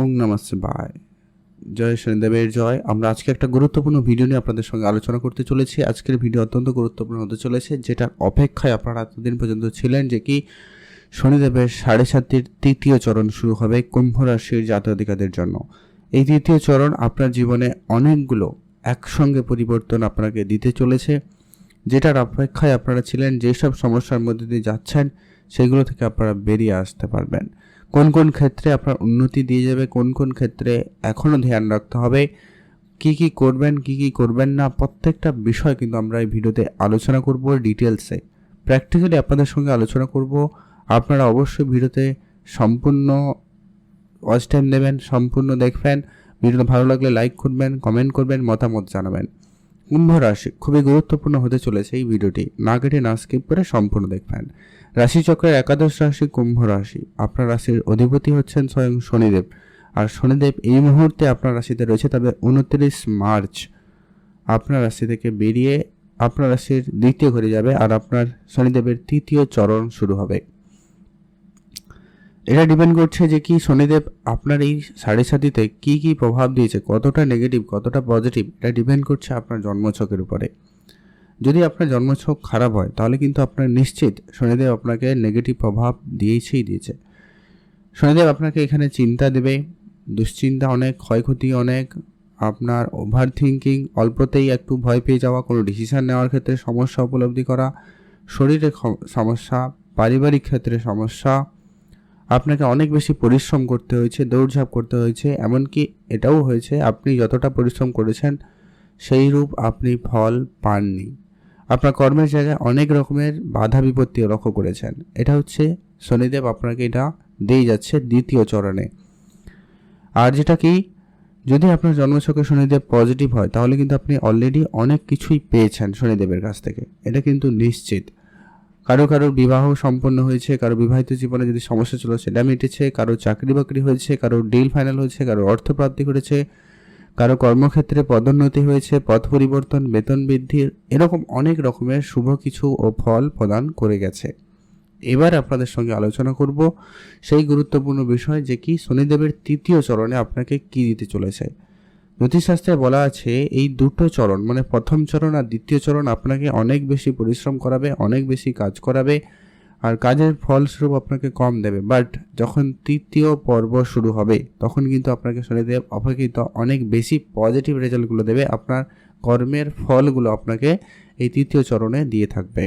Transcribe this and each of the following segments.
ওং নমস্তে বাই জয় শনিদেবের জয়। আমরা আজকে একটা গুরুত্বপূর্ণ ভিডিও নিয়ে আপনাদের সঙ্গে আলোচনা করতে চলেছি। আজকের ভিডিও অত্যন্ত গুরুত্বপূর্ণ হতে চলেছে যেটার অপেক্ষায় আপনারা এতদিন পর্যন্ত ছিলেন যে কি শনিদেবের সাড়ে সাতটির তৃতীয় চরণ শুরু হবে কুম্ভ রাশির জাতকাদের জন্য। এই তৃতীয় চরণ আপনার জীবনে অনেকগুলো একসঙ্গে পরিবর্তন আপনাকে দিতে চলেছে, যেটার অপেক্ষায় আপনারা ছিলেন, যেসব সমস্যার মধ্যে দিয়ে যাচ্ছেন, সেগুলো থেকে আপনারা বেরিয়ে আসতে পারবেন। কোন কোন ক্ষেত্রে আপনার উন্নতি দিয়ে যাবে, কোন কোন ক্ষেত্রে এখনও ধ্যান রাখতে হবে, কি কি করবেন, কি কি করবেন না, প্রত্যেকটা বিষয় কিন্তু আমরা এই ভিডিওতে আলোচনা করব ডিটেলসে প্র্যাকটিক্যালি আপনাদের সঙ্গে আলোচনা করব। আপনারা অবশ্যই ভিডিওতে সম্পূর্ণ ওয়াচ টাইম দেবেন সম্পূর্ণ দেখবেন, ভিডিওটা ভালো লাগলে লাইক করবেন কমেন্ট করবেন, মতামত জানাবেন। কুম্ভ রাশি খুবই গুরুত্বপূর্ণ হতে চলেছে এই ভিডিওটি। না কেটে না স্কিপ করে সম্পূর্ণ দেখবেন। রাশিচক্রের একাদশ রাশি কুম্ভ রাশি। আপনার রাশির অধিপতি হচ্ছেন স্বয়ং শনিদেব। আর শনিদেব এই মুহূর্তে আপনার রাশিতে রয়েছে, তবে উনত্রিশ মার্চ আপনার রাশি থেকে বেরিয়ে আপনার রাশির দ্বিতীয় ঘরে যাবে আর আপনার শনিদেবের তৃতীয় চরণ শুরু হবে। এটা ডিপেন্ড করছে যে কি শনিদেব আপনার এই সাড়ে সাতিতে কী কী প্রভাব দিয়েছে, কতটা নেগেটিভ, কতটা পজিটিভ, এটা ডিপেন্ড করছে আপনার জন্মছকের উপরে। যদি আপনার জন্মছক খারাপ হয়, তাহলে কিন্তু আপনার নিশ্চিত শনিদেব আপনাকে নেগেটিভ প্রভাব দিয়েছেই দিয়েছে। শনিদেব আপনাকে এখানে চিন্তা দেবে, দুশ্চিন্তা অনেক, ক্ষয়ক্ষতি অনেক, আপনার ওভার থিঙ্কিং অল্পতেই একটু ভয় পেয়ে যাওয়া, কোনো ডিসিশান নেওয়ার ক্ষেত্রে সমস্যা উপলব্ধি করা, শরীরে সমস্যা, পারিবারিক ক্ষেত্রে সমস্যা, আপনাকে অনেক বেশি পরিশ্রম করতে হয়েছে, দৌড়ঝাঁপ করতে হয়েছে, এমনকি এটাও হয়েছে, আপনি যতটা পরিশ্রম করেছেন, সেই রূপ আপনি ফল পাননি। আপনার কর্মের জায়গায় অনেক রকমের বাধা বিপত্তি লক্ষ্য করেছেন। এটা হচ্ছে শনিদেব আপনাকে এটা দিয়ে যাচ্ছে দ্বিতীয় চরণে। আর যেটা কি, যদি আপনার জন্মছকে শনিদেব পজিটিভ হয়, তাহলে কিন্তু আপনি অলরেডি অনেক কিছুই পেয়েছেন শনিদেবের কাছ থেকে। এটা কিন্তু নিশ্চিত। কারও কারোর বিবাহ সম্পন্ন হয়েছে, কারও বিবাহিত জীবনে যদি সমস্যা ছিল সেটা মিটেছে কারও চাকরি বাকরি হয়েছে, কারও ডিল ফাইনাল হয়েছে, কারও অর্থপ্রাপ্তি করেছে কারও কর্মক্ষেত্রে পদোন্নতি হয়েছে পথ পরিবর্তন, বেতন বৃদ্ধির এরকম অনেক রকমের শুভ কিছু ও ফল প্রদান করে গেছে। এবার আপনাদের সঙ্গে আলোচনা করব সেই গুরুত্বপূর্ণ বিষয় যে কি শনিদেবের তৃতীয় চরণে আপনাকে কি দিতে চলেছে। জ্যোতিষশাস্ত্রে বলা আছে, এই দুটো চরণ মানে প্রথম চরণ আর দ্বিতীয় চরণ আপনাকে অনেক বেশি পরিশ্রম করাবে, অনেক বেশি কাজ করাবে আর কাজের ফলস্বরূপ আপনাকে কম দেবে। বাট যখন তৃতীয় পর্ব শুরু হবে, তখন কিন্তু আপনাকে শনিদেব অপেক্ষিত অনেক বেশি পজিটিভ রেজাল্টগুলো দেবে। আপনার কর্মের ফলগুলো আপনাকে এই তৃতীয় চরণে দিয়ে থাকবে।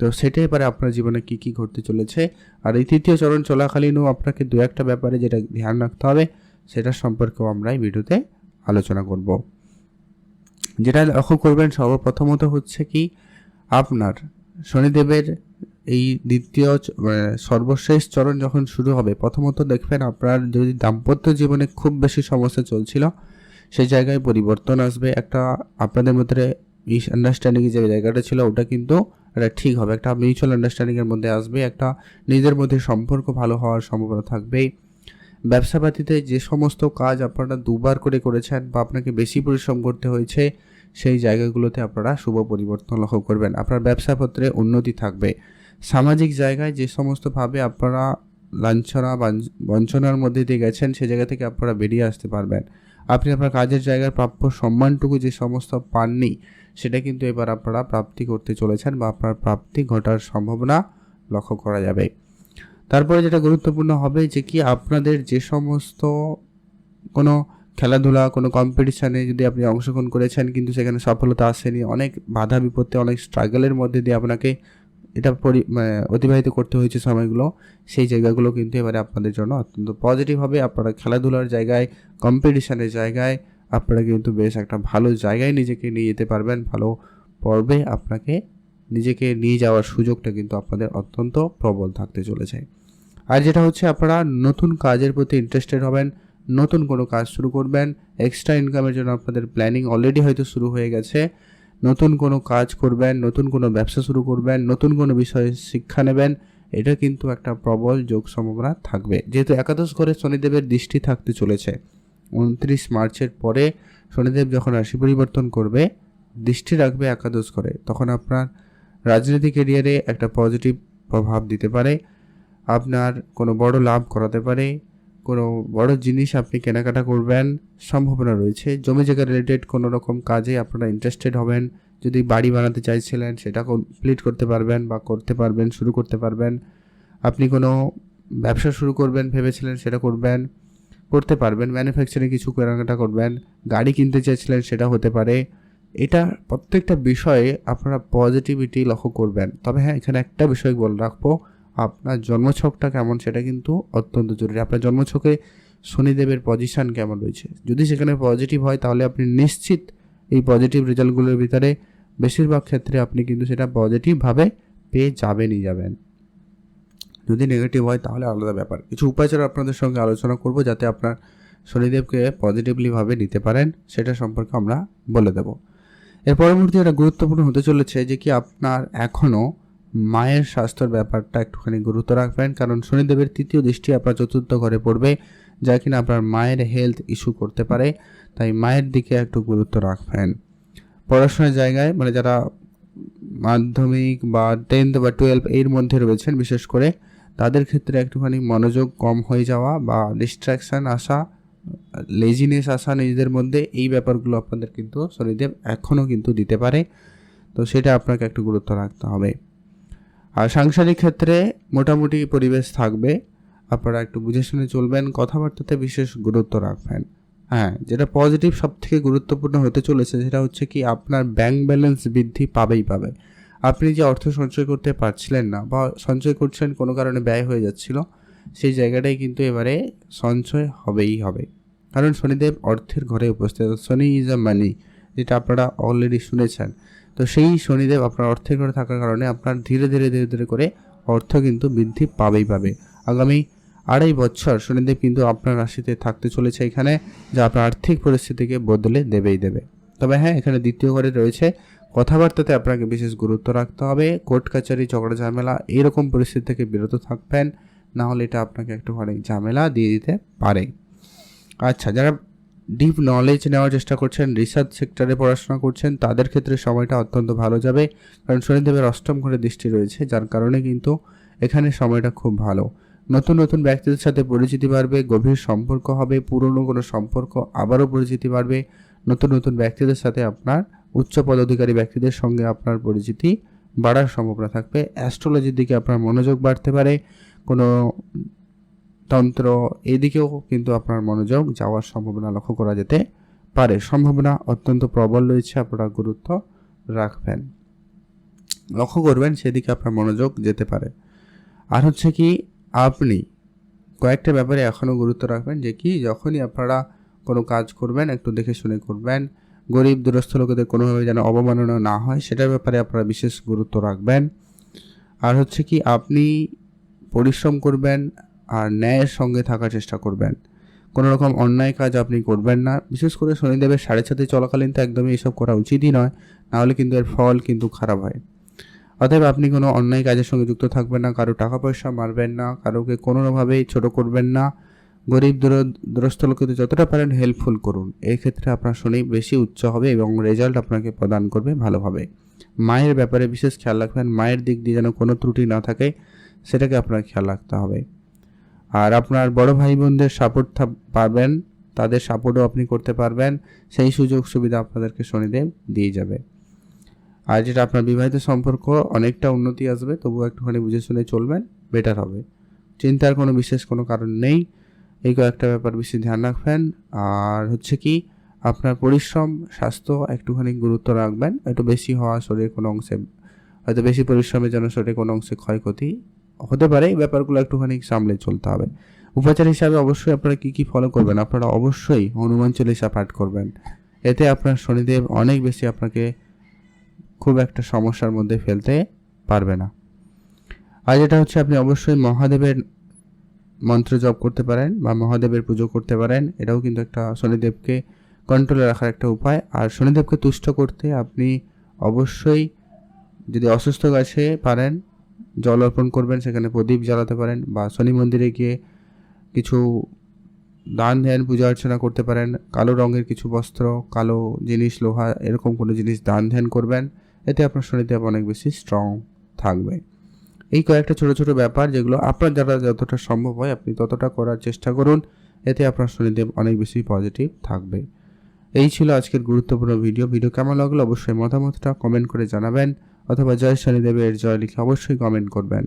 তো সেটাই এবারে আপনার জীবনে কি কি ঘটতে চলেছে? আর এই তৃতীয় চরণ চলাকালীনও আপনাকে দু একটা ব্যাপারে যেটা ধ্যান রাখতে হবে, সেটা সম্পর্কেও আমরা এই ভিডিওতে আলোচনা করব। যেটা লক্ষ্য করবেন সর্বপ্রথমত হচ্ছে কি, আপনার শনিদেবের এই দ্বিতীয় মানে সর্বশেষ চরণ যখন শুরু হবে, প্রথমত দেখবেন আপনার যদি দাম্পত্য জীবনে খুব বেশি সমস্যা চলছিল সেই জায়গায় পরিবর্তন আসবে। একটা আপনাদের মধ্যে মিস আন্ডারস্ট্যান্ডিং যে জায়গাটা ছিল, ওটা কিন্তু এটা ঠিক হবে। একটা মিউচুয়াল আন্ডারস্ট্যান্ডিংয়ের মধ্যে আসবে। একটা নিজের মধ্যে সম্পর্ক ভালো হওয়ার সম্ভাবনা থাকবেই। ব্যবসাপাতিতে যে সমস্ত কাজ আপনারা দুবার করে করেছেন বা আপনাকে বেশি পরিশ্রম করতে হয়েছে, সেই জায়গাগুলোতে আপনারা শুভ পরিবর্তন লক্ষ্য করবেন। আপনার ব্যবসাপত্রে উন্নতি থাকবে। সামাজিক জায়গায় যে সমস্তভাবে আপনারা লাঞ্ছনা বঞ্চনার মধ্যে দিয়ে গেছেন, সে জায়গা থেকে আপনারা বেরিয়ে আসতে পারবেন। আপনি আপনার কাজের জায়গার প্রাপ্য সম্মানটুকু যে সমস্ত পাননি, সেটা কিন্তু এবার আপনারা প্রাপ্তি করতে চলেছেন বা আপনার প্রাপ্তি ঘটার সম্ভাবনা লক্ষ্য করা যাবে। তারপরে যেটা গুরুত্বপূর্ণ হবে যে কি আপনাদের যে সমস্ত কোনো খেলাধুলা, কোনো কম্পিটিশানে যদি আপনি অংশগ্রহণ করেছেন, কিন্তু সেখানে সফলতা আসেনি, অনেক বাধা বিপত্তি অনেক স্ট্রাগলের মধ্যে দিয়ে আপনাকে এটা পরি মানে অতিবাহিত করতে হয়েছে সময়গুলো, সেই জায়গাগুলো কিন্তু এবারে আপনাদের জন্য অত্যন্ত পজিটিভ হবে। আপনারা খেলাধুলার জায়গায় কম্পিটিশানের জায়গায়, আপনারা কিন্তু বেশ একটা ভালো জায়গায় নিজেকে নিয়ে যেতে পারবেন, ভালো পর্বে আপনাকে নিজেকে নিয়ে যাওয়ার সুযোগটা কিন্তু আপনাদের অত্যন্ত প্রবল থাকতে চলেছে। আর যেটা হচ্ছে আপনারা নতুন কাজের প্রতি ইন্টারেস্টেড হবেন, নতুন কোনো কাজ শুরু করবেন এক্সট্রা ইনকামের জন্য আপনাদের প্ল্যানিং অলরেডি হয়তো শুরু হয়ে গেছে। নতুন কোনো কাজ করবেন, নতুন কোনো ব্যবসা শুরু করবেন, নতুন কোনো বিষয়ে শিক্ষা নেবেন, এটা কিন্তু একটা প্রবল যোগ সম্ভাবনা থাকবে। যেহেতু একাদশ ঘরে শনিদেবের দৃষ্টি থাকতে চলেছে, উনত্রিশ মার্চের পরে শনিদেব যখন রাশি পরিবর্তন করবে, দৃষ্টি রাখবে একাদশ ঘরে, তখন আপনার রাজনৈতিক এরিয়ারে একটা পজিটিভ প্রভাব দিতে পারে, আপনার কোনো বড় লাভ করাতে পারে কোনো বড় জিনিস আপনি কেনাকাটা করবেন, সম্ভাবনা রয়েছে। জমি জায়গা রিলেটেড কোনো রকম কাজে আপনারা ইন্টারেস্টেড হবেন। যদি বাড়ি বানাতে চাইছিলেন, সেটা কমপ্লিট করতে পারবেন বা করতে পারবেন, শুরু করতে পারবেন। আপনি কোনো ব্যবসা শুরু করবেন, ভেবেছিলেন সেটা করবেন, করতে পারবেন। ম্যানুফ্যাকচারিং কিছু কেনাকাটা করবেন, গাড়ি কিনতে চাইছিলেন, সেটা হতে পারে। এটা প্রত্যেকটা বিষয়ে আপনারা পজিটিভিটি লক্ষ্য করবেন। তবে হ্যাঁ এখানে একটা বিষয় বলে রাখব। আপনার জন্মছকটা কেমন সেটা কিন্তু অত্যন্ত জরুরি। আপনার জন্মছকে শনিদেবের পজিশন কেমন রয়েছে? যদি সেখানে পজিটিভ হয়, তাহলে আপনি নিশ্চিত এই পজিটিভ রেজাল্টগুলোর ভিতরে বেশিরভাগ ক্ষেত্রে আপনি কিন্তু সেটা পজিটিভভাবে পেয়ে যাবেনই যাবেন। যদি নেগেটিভ হয়, তাহলে আলাদা ব্যাপার। কিছু উপাচার আপনাদের সঙ্গে আলোচনা করব, যাতে আপনার শনিদেবকে পজিটিভলিভাবে নিতে পারেন, সেটা সম্পর্কে আমরা বলে দেব। এর পরবর্তী একটা গুরুত্বপূর্ণ হতে চলেছে যে কি আপনার এখনও মায়ের স্বাস্থ্যের ব্যাপারটা একটুখানি গুরুত্ব রাখবেন। কারণ শনিদেবের তৃতীয় দৃষ্টি আপনার চতুর্থ ঘরে পড়বে, যা কিনা আপনার মায়ের হেলথ ইস্যু করতে পারে। তাই মায়ের দিকে একটু গুরুত্ব রাখবেন। পড়াশোনার জায়গায় মানে যারা মাধ্যমিক বা টেন্থ বা টুয়েলভ এর মধ্যে রয়েছেন, বিশেষ করে তাদের ক্ষেত্রে একটুখানি মনোযোগ কম হয়ে যাওয়া বা ডিস্ট্রাকশান আসা লেজিনেস আসা নিজেদের মধ্যে, এই ব্যাপারগুলো আপনাদের কিন্তু শনিদেব এখনও কিন্তু দিতে পারে। তো সেটা আপনাকে একটু গুরুত্ব রাখতে হবে। আর সাংসারিক ক্ষেত্রে মোটামুটি পরিবেশ থাকবে। আপনারা একটু বুঝে শুনে চলবেন, কথাবার্তাতে বিশেষ গুরুত্ব রাখবেন। হ্যাঁ যেটা পজিটিভ সব থেকে গুরুত্বপূর্ণ হতে চলেছে সেটা হচ্ছে কি, আপনার ব্যাংক ব্যালেন্স বৃদ্ধি পাবেই পাবে। আপনি যে অর্থ সঞ্চয় করতে পারছিলেন না বা সঞ্চয় করছেন কোনো কারণে ব্যয় হয়ে যাচ্ছিল, সেই জায়গাটাই কিন্তু এবারে সঞ্চয় হবেই হবে। কারণ শনিদেব অর্থের ঘরে উপস্থিত, শনি ইজ আ মানি যেটা আপনারা অলরেডি শুনেছেন। তো সেই শনিদেব আপনার অর্থের ঘরে থাকার কারণে আপনার ধীরে ধীরে ধীরে ধীরে করে অর্থ কিন্তু বৃদ্ধি পাবেই পাবে। আগামী আড়াই বছর শনিদেব কিন্তু আপনার রাশিতে থাকতে চলেছে এখানে, যা আপনার আর্থিক পরিস্থিতিকে বদলে দেবেই দেবে। তবে হ্যাঁ এখানে দ্বিতীয় ঘরে রয়েছে, কথাবার্তাতে আপনাকে বিশেষ গুরুত্ব রাখতে হবে, কোর্ট কাচারি, ঝগড়া, ঝামেলা, এরকম পরিস্থিতি থেকে বিরত থাকবেন, না হলে এটা আপনাকে একটুখানি ঝামেলা দিয়ে দিতে পারে। আচ্ছা যারা ডিপ নলেজ নেওয়ার চেষ্টা করছেন রিসার্চ সেক্টরে পড়াশোনা করছেন, তাদের ক্ষেত্রে সময়টা অত্যন্ত ভালো যাবে। কারণ শনিদেবের অষ্টম ঘরে দৃষ্টি রয়েছে, যার কারণে কিন্তু এখানে সময়টা খুব ভালো। নতুন নতুন ব্যক্তিদের সাথে পরিচিতি বাড়বে, গভীর সম্পর্ক হবে, পুরনো কোনো সম্পর্ক আবারও পরিচিতি বাড়বে। নতুন নতুন ব্যক্তিদের সাথে আপনার উচ্চ পদাধিকারী ব্যক্তিদের সঙ্গে আপনার পরিচিতি বাড়ার সম্ভাবনা থাকবে। অ্যাস্ট্রোলজির দিকে আপনার মনোযোগ বাড়তে পারে। কোনো তন্ত্র এদিকেও কিন্তু আপনার মনোযোগ যাওয়ার সম্ভাবনা লক্ষ্য করা যেতে পারে। সম্ভাবনা অত্যন্ত প্রবল রয়েছে, আপনারা গুরুত্ব রাখবেন। লক্ষ্য করবেন সেদিকে আপনার মনোযোগ যেতে পারে। আর হচ্ছে কি, আপনি কয়েকটা ব্যাপারে এখনও গুরুত্ব রাখবেন যে কি, যখনই আপনারা কোনো কাজ করবেন, একটু দেখে শুনে করবেন, গরিব দুরস্থ লোকেদের কোনোভাবে যেন অবমাননা না হয়, সেটার ব্যাপারে আপনারা বিশেষ গুরুত্ব রাখবেন। আর হচ্ছে কি, আপনি পরিশ্রম করবেন আর ন্যায়ের সঙ্গে থাকার চেষ্টা করবেন। কোনো রকম অন্যায় কাজ আপনি করবেন না। বিশেষ করে শনিদেবের সাড়ে সাথে চলাকালীন তো একদমই এসব করা উচিতই নয়, নাহলে কিন্তু এর ফল কিন্তু খারাপ হয়। অতএব আপনি কোনো অন্যায় কাজের সঙ্গে যুক্ত থাকবেন না, কারও টাকা পয়সা মারবেন না, কারোকে কোনোভাবেই ছোট করবেন না। গরিব দূর, দুরস্থ লোকেদের যতটা পারেন হেল্পফুল করুন। এই ক্ষেত্রে আপনার শনি বেশি উচ্চ হবে এবং রেজাল্ট আপনাকে প্রদান করবে ভালোভাবে। মায়ের ব্যাপারে বিশেষ খেয়াল রাখবেন, মায়ের দিক দিয়ে যেন কোনো ত্রুটি না থাকে, সেটাকে আপনার খেয়াল রাখতে হবে। আর আপনার বড় ভাই বোনদের সাপোর্ট পাবেন, তাদের সাপোর্টও আপনি করতে পারবেন, সেই সুযোগ সুবিধা আপনাদেরকে শনিদেব দিয়ে যাবে। আর যেটা আপনার বিবাহিত সম্পর্ক, অনেকটা উন্নতি আসবে, তবুও একটুখানি বুঝে শুনে চলবেন বেটার হবে। চিন্তার কোনো বিশেষ কোনো কারণ নেই, এই কয়েকটা ব্যাপার বেশি ধ্যান রাখবেন। আর হচ্ছে কি, আপনার পরিশ্রম, স্বাস্থ্য একটুখানি গুরুত্ব রাখবেন, একটু বেশি হওয়া শরীরে কোনো অংশে, হয়তো বেশি পরিশ্রমের জন্য শরীরে কোনো অংশে ক্ষয়ক্ষতি হতে পারে, এই ব্যাপারগুলো একটুখানি সামলে চলতে হবে। উপাচার হিসাবে অবশ্যই আপনারা কী কী ফলো করবেন? আপনারা অবশ্যই হনুমান চল্লিশা পাঠ করবেন। এতে আপনার শনিদেব অনেক বেশি আপনাকে খুব একটা সমস্যার মধ্যে ফেলতে পারবে না। আর যেটা হচ্ছে, আপনি অবশ্যই মহাদেবের মন্ত্র জপ করতে পারেন বা মহাদেবের পুজো করতে পারেন। এটাও কিন্তু একটা শনিদেবকে কন্ট্রোলে রাখার একটা উপায়। আর শনিদেবকে তুষ্ট করতে আপনি অবশ্যই যদি অসুস্থ গাছে পারেন জল অর্পণ করবেন, সেখানে প্রদীপ জ্বালাতে পারেন বা শনি মন্দিরে গিয়ে কিছু দান ধ্যান, পূজা অর্চনা করতে পারেন। কালো রঙের কিছু বস্ত্র, কালো জিনিস, লোহা, এরকম কোনো জিনিস দান ধ্যান করবেন। এতে আপনার শনিদেব অনেক বেশি স্ট্রং থাকবে। এই কয়েকটা ছোট ছোট ব্যাপার যেগুলো আপনার দ্বারা যতটা সম্ভব হয়, আপনি ততটা করার চেষ্টা করুন। এতে আপনার শনিদেব অনেক বেশি পজিটিভ থাকবে। এই ছিল আজকের গুরুত্বপূর্ণ ভিডিও ভিডিও কেমন লাগল অবশ্যই মতামতটা কমেন্ট করে জানাবেন। অথবা জয় শনিদেবের জয় লিখে অবশ্যই কমেন্ট করবেন।